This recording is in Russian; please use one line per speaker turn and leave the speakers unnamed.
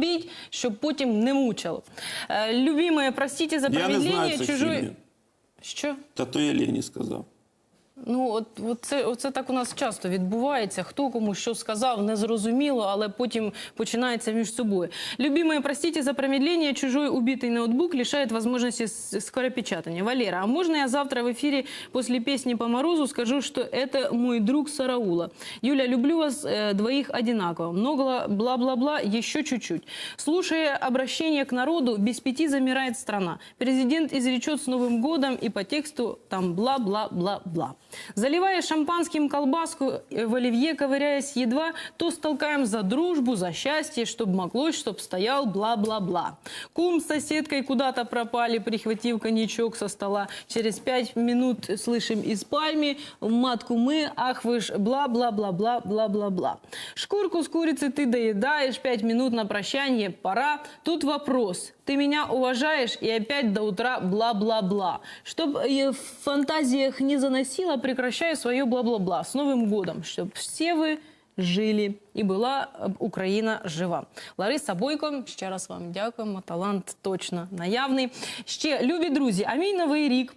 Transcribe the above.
Бить, щоб потім не мучило. Е, Любимые, простите за
Я не
промедление
знаю цих
чужої.
фільмів.
Що?
Та то я Лені сказав.
Ну, от, от це, оце так у нас часто відбувається. Хто кому що сказав, не зрозуміло, але потім починається між собою. Любимые, простите за промедление, чужой убитый ноутбук лишает возможности с- скоропечатания. Валера, а можно я завтра в эфире после песни по морозу скажу, что это мой друг Сараула? Юля, люблю вас э, двоих одинаково. Много бла-бла-бла, еще чуть-чуть. Слушая обращение к народу, без пяти замирает страна. Президент изречет с Новым годом и по тексту там бла-бла-бла-бла. Заливая шампанским колбаску э, в оливье, ковыряясь едва, то столкаем за дружбу, за счастье, чтоб моглось, чтоб стоял бла-бла-бла. Кум с соседкой куда-то пропали, прихватив коньячок со стола. Через пять минут слышим из пальми матку мы, ах вы ж бла-бла-бла-бла-бла-бла-бла. Шкурку с курицы ты доедаешь, пять минут на прощание пора. Тут вопрос. Ты меня уважаешь и опять до утра бла-бла-бла. Чтоб э, в фантазиях не заносило, прекращаю свое бла-бла-бла. С Новым годом. Чтоб все вы жили і була е, Україна жива. Лариса Бойко, ще раз вам дякуємо. Талант точно наявний. Ще любі друзі, а мій новий рік